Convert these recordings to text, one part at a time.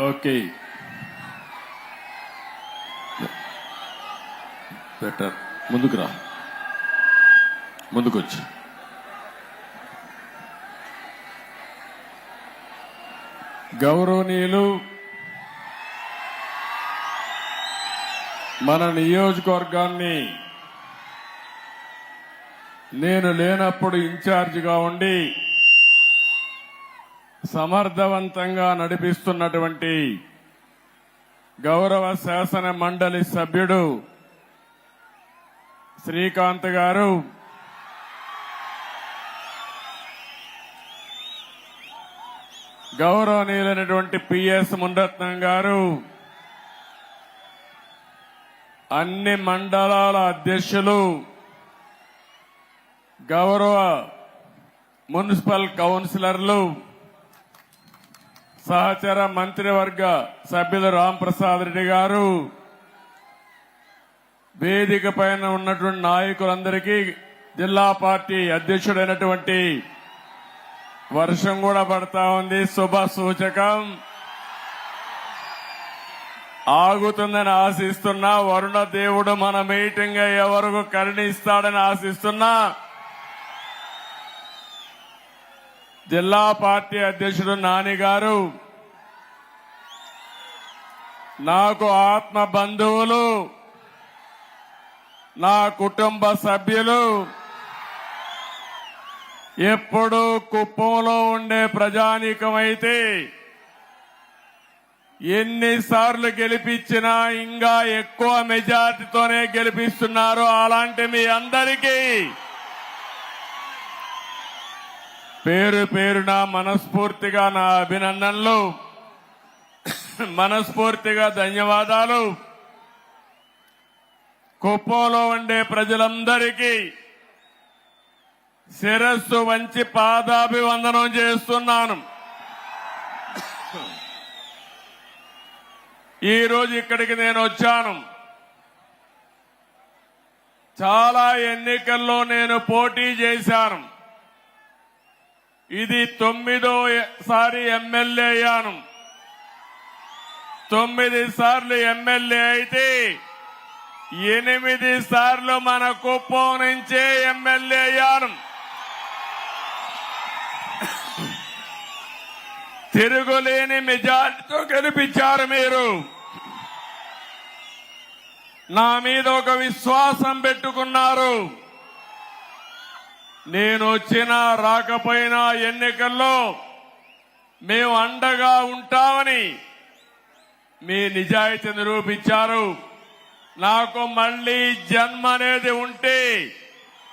Okay better ముందుకు రా. ముందుకొచ్చు. గౌరవనీయులు మన నియోజకవర్గాన్ని నేను లేనప్పుడు ఇన్ఛార్జిగా ఉండి సమర్థవంతంగా నడిపిస్తున్నటువంటి గౌరవ శాసన మండలి సభ్యుడు శ్రీకాంత్ గారు. గౌరవనీయులైనటువంటి పిఎస్ మునరత్నం గారు అన్ని మండలాల అధ్యక్షులు గౌరవ మున్సిపల్ కౌన్సిలర్లు సహచర మంత్రివర్గ సభ్యులు రాంప్రసాద్ రెడ్డి గారు వేదిక పైన ఉన్నటువంటి నాయకులందరికీ జిల్లా పార్టీ అధ్యక్షుడైనటువంటి వర్షం కూడా పడతా ఉంది. శుభ సూచకం. ఆగుతుందని ఆశిస్తున్నా. వరుణ దేవుడు మన మీటింగ్ అయ్యే వరకు కరుణిస్తాడని ఆశిస్తున్నా. జిల్లా పార్టీ అధ్యక్షుడు నాని గారు నాకు ఆత్మ బంధువులు నా కుటుంబ సభ్యులు ఎప్పుడు కుప్పంలో ఉండే ప్రజానీకమైతే ఎన్నిసార్లు గెలిపించినా ఇంకా ఎక్కువ మెజార్టీతోనే గెలిపిస్తున్నారు అలాంటి మీ అందరికీ. పేరు పేరున మనస్ఫూర్తిగా నా అభినందనలు. మనస్ఫూర్తిగా ధన్యవాదాలు. కుప్పంలో ఉండే ప్రజలందరికీ శిరస్సు వంచి పాదాభివందనం చేస్తున్నాను. ఈరోజు ఇక్కడికి నేను వచ్చాను. చాలా ఎన్నికల్లో నేను పోటీ చేశాను. ఇది తొమ్మిదో సారి ఎమ్మెల్యే అయ్యాను తొమ్మిది సార్లు ఎమ్మెల్యే అయితే ఎనిమిది సార్లు మన కుప్పం నుంచే ఎమ్మెల్యే అయ్యాను తిరుగులేని మెజార్టీతో గెలిపించారు మీరు. నా మీద ఒక విశ్వాసం పెట్టుకున్నారు. నేను వచ్చినా రాకపోయినా ఎన్నికల్లో మేము అండగా ఉంటామని మీ నిజాయితీ నిరూపించారు. నాకు మళ్ళీ జన్మ అనేది ఉంటే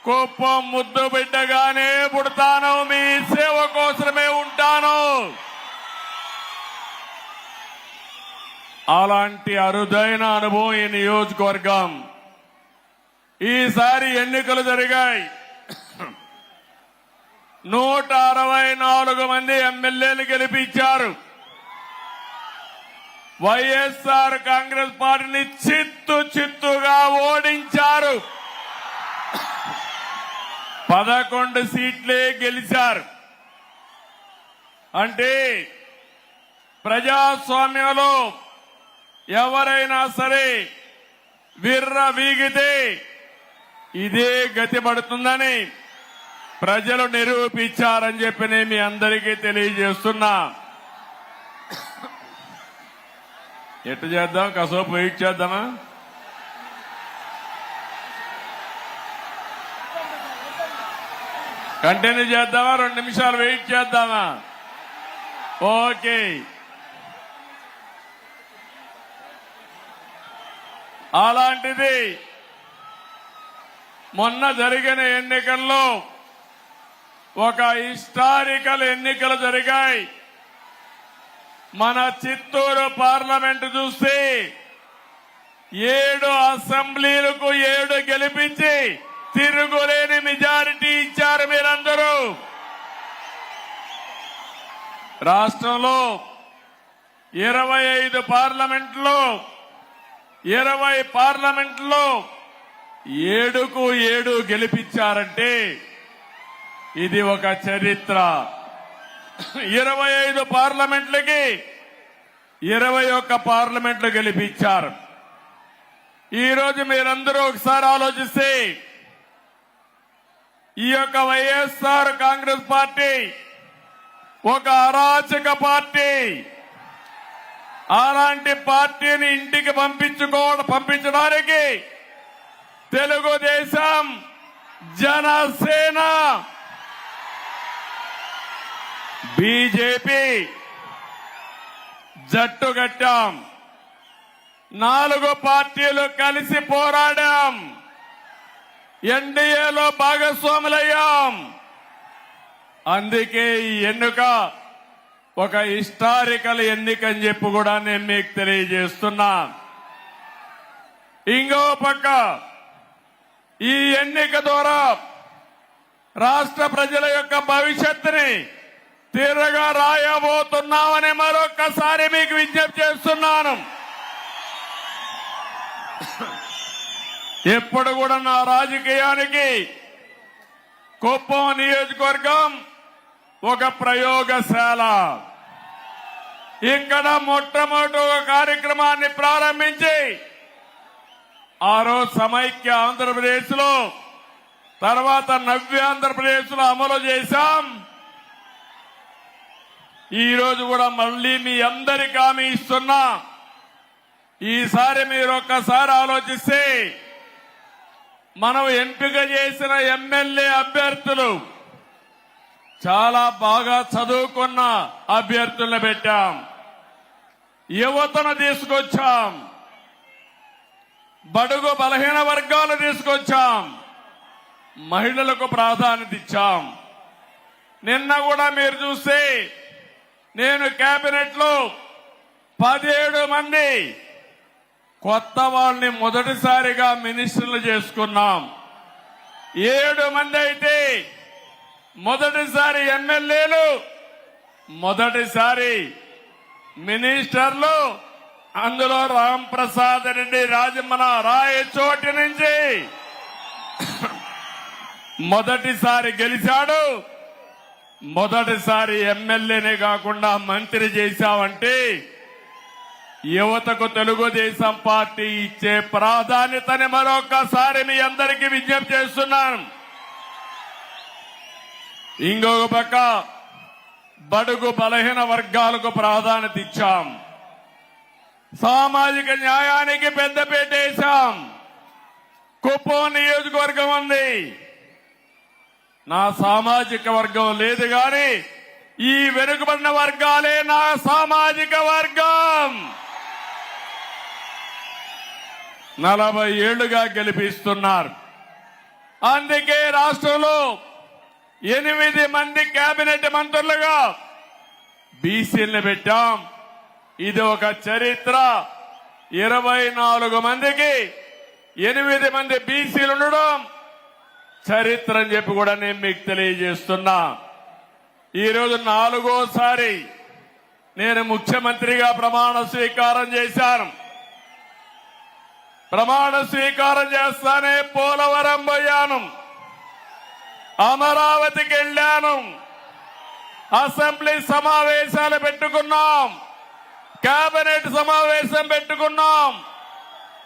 కోపం ముద్దు బిడ్డగానే పుడతాను. మీ సేవ కోసమే ఉంటాను. అలాంటి అరుదైన అనుభవం ఈ నియోజకవర్గం. ఈసారి ఎన్నికలు జరిగాయి. నూట అరవై నాలుగు మంది ఎమ్మెల్యేలు గెలిపించారు. వైఎస్ఆర్ కాంగ్రెస్ పార్టీని చిత్తు చిత్తుగా ఓడించారు. పదకొండు సీట్లే గెలిచారు. అంటే ప్రజాస్వామ్యంలో ఎవరైనా సరే విర్ర వీగితే ఇదే గతి పడుతుందని ప్రజలు నిరూపించారని చెప్పి నేను మీ అందరికీ తెలియజేస్తున్నా. ఎట్టు చేద్దాం? కాసేపు వెయిట్ చేద్దామా? కంటిన్యూ చేద్దామా? రెండు నిమిషాలు వెయిట్ చేద్దామా? ఓకే. అలాంటిది మొన్న జరిగిన ఎన్నికల్లో ఒక హిస్టారికల్ ఎన్నికలు జరిగాయి. మన చిత్తూరు పార్లమెంటు చూస్తే ఏడు అసెంబ్లీలకు ఏడు గెలిపించి తిరుగులేని మెజారిటీ ఇచ్చారు మీరందరూ. రాష్ట్రంలో ఇరవై ఐదు పార్లమెంట్లో ఇరవై పార్లమెంట్లో ఏడుకు ఏడు గెలిపించారంటే ఇది ఒక చరిత్ర. ఇరవై ఐదు పార్లమెంట్లకి ఇరవై ఒక్క పార్లమెంట్లు గెలిపించారు. ఈ రోజు మీరందరూ ఒకసారి ఆలోచిస్తే ఈ యొక్క వైఎస్ఆర్ కాంగ్రెస్ పార్టీ ఒక అరాచక పార్టీ. అలాంటి పార్టీని ఇంటికి పంపించుకో పంపించడానికి తెలుగుదేశం జనసేన బీజేపీ జట్టుగట్టాం నాలుగు పార్టీలు కలిసి పోరాడాం. ఎన్డీఏలో భాగస్వాములయ్యాం. అందుకే ఈ ఎన్నిక ఒక హిస్టారికల్ ఎన్నిక అని చెప్పి కూడా నేను మీకు తెలియజేస్తున్నా. ఇంకో పక్క ఈ ఎన్నిక ద్వారా రాష్ట్ర ప్రజల యొక్క భవిష్యత్తుని తీరగా రాయబోతున్నామని మరొక్కసారి మీకు విజ్ఞప్తి చేస్తున్నాను. ఎప్పుడు కూడా నా రాజకీయానికి కుప్పం నియోజకవర్గం ఒక ప్రయోగశాల. ఇక్కడ మొట్టమొదటి ఒక కార్యక్రమాన్ని ప్రారంభించి ఆ రోజు సమైక్య ఆంధ్రప్రదేశ్లో తర్వాత నవ్య ఆంధ్రప్రదేశ్లో అమలు చేశాం. ఈరోజు కూడా మళ్ళీ మీ అందరికి హామీ ఇస్తున్నా. ఈసారి మీరు ఒక్కసారి ఆలోచిస్తే మనం ఎంపిక చేసిన ఎమ్మెల్యే అభ్యర్థులు చాలా బాగా చదువుకున్న అభ్యర్థులను పెట్టాం. యువతను తీసుకొచ్చాం. బడుగు బలహీన వర్గాలు తీసుకొచ్చాం. మహిళలకు ప్రాధాన్యత ఇచ్చాం. నిన్న కూడా మీరు చూస్తే నేను కేబినెట్లో పదిహేడు మంది కొత్త వాళ్ళని మొదటిసారిగా మినిస్టర్లు చేసుకున్నాం. ఏడు మంది అయితే మొదటిసారి ఎమ్మెల్యేలు మొదటిసారి మినిస్టర్లు. అందులో రామ్ ప్రసాద్ రెడ్డి రాజమ్మన రాయచోటి నుంచి మొదటిసారి గెలిచాడు. మొదటిసారి ఎమ్మెల్యేనే కాకుండా మంత్రి చేశావంటే యువతకు తెలుగుదేశం పార్టీ ఇచ్చే ప్రాధాన్యతని మరొకసారి మీ అందరికీ విజ్ఞప్తి చేస్తున్నాను. ఇంకొక పక్క బడుగు బలహీన వర్గాలకు ప్రాధాన్యత ఇచ్చాం. సామాజిక న్యాయానికి పెద్దపేట వేశాం. కుప్పం నియోజకవర్గం ఉంది. నా సామాజిక వర్గం లేదు గాని ఈ వెనుకబడిన వర్గాలే నా సామాజిక వర్గం. నలభై ఏళ్ళుగా గెలిపిస్తున్నారు. అందుకే రాష్ట్రంలో ఎనిమిది మంది కేబినెట్ మంత్రులుగా బీసీలను పెట్టాం. ఇది ఒక చరిత్ర. ఇరవై నాలుగు మందికి ఎనిమిది మంది బీసీలు ఉండడం చరిత్ర అని చెప్పి కూడా నేను మీకు తెలియజేస్తున్నా. ఈరోజు నాలుగోసారి నేను ముఖ్యమంత్రిగా ప్రమాణ స్వీకారం చేశాను. ప్రమాణ స్వీకారం చేస్తానే పోలవరం పోయాను. అమరావతికి వెళ్ళాను. అసెంబ్లీ సమావేశాలు పెట్టుకున్నాం. కేబినెట్ సమావేశం పెట్టుకున్నాం.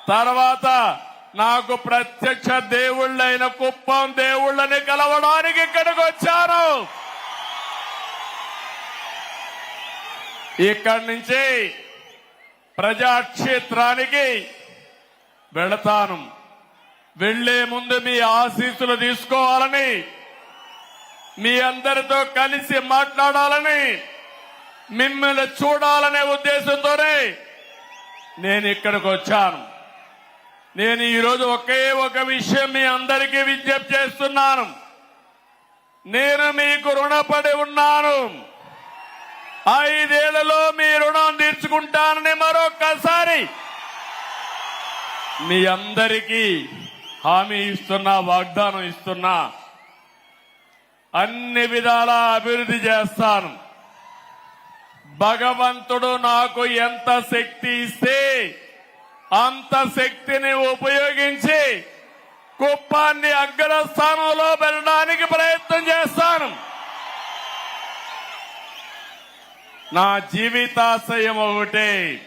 తర్వాత నాకు ప్రత్యక్ష దేవుళ్ళైన కుప్పం దేవుళ్ళని కలవడానికి ఇక్కడికి వచ్చాను ఇక్కడి నుంచి ప్రజాక్షేత్రానికి వెళతాను. వెళ్ళే ముందు మీ ఆశీస్సులు తీసుకోవాలని మీ అందరితో కలిసి మాట్లాడాలని మిమ్మల్ని చూడాలనే ఉద్దేశంతోనే నేను ఇక్కడికి వచ్చాను. నేను ఈరోజు ఒకే ఒక విషయం మీ అందరికీ విజ్ఞప్తి చేస్తున్నాను. నేను మీకు రుణపడి ఉన్నాను. ఐదేళ్ళలో మీ రుణం తీర్చుకుంటానని మరొక్కసారి మీ అందరికీ హామీ ఇస్తున్నా వాగ్దానం ఇస్తున్నా. అన్ని విధాలా అభివృద్ధి చేస్తాను. భగవంతుడు నాకు ఎంత శక్తి ఇస్తే అంత శక్తిని ఉపయోగించి కుప్పాన్ని అగ్రస్థానంలో పెట్టడానికి ప్రయత్నం చేస్తాను. నా జీవితాశయం ఒకటే.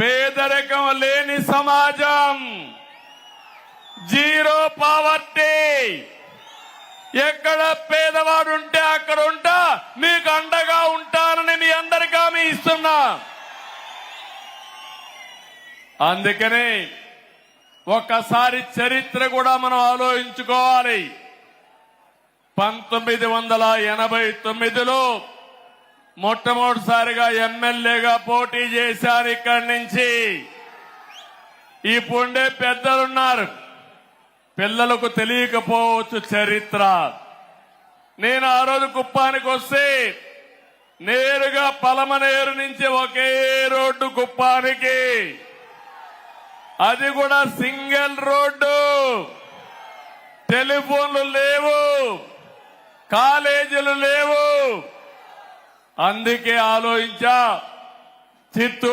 పేదరికం లేని సమాజం. Zero poverty. ఎక్కడ పేదవాడుంటే అక్కడ ఉంటా మీకు అండగా ఉంటానని మీ అందరికీ హామీ ఇస్తున్నా. అందుకనే ఒక్కసారి చరిత్ర కూడా మనం ఆలోచించుకోవాలి. పంతొమ్మిది వందల ఎనభై తొమ్మిదిలో మొట్టమొదటిసారిగా ఎమ్మెల్యేగా పోటీ చేశారు ఇక్కడి నుంచి. ఇప్పుండే పెద్దలున్నారు. పిల్లలకు తెలియకపోవచ్చు చరిత్ర. నేను ఆ రోజు కుప్పానికి వస్తే నేరుగా పలమనేరు నుంచి ఒకే రోడ్డు కుప్పానికి. అది కూడా సింగిల్ రోడ్డు. టెలిఫోన్లు లేవు. కాలేజీలు లేవు. అందుకే ఆలోచించా చిత్తూరు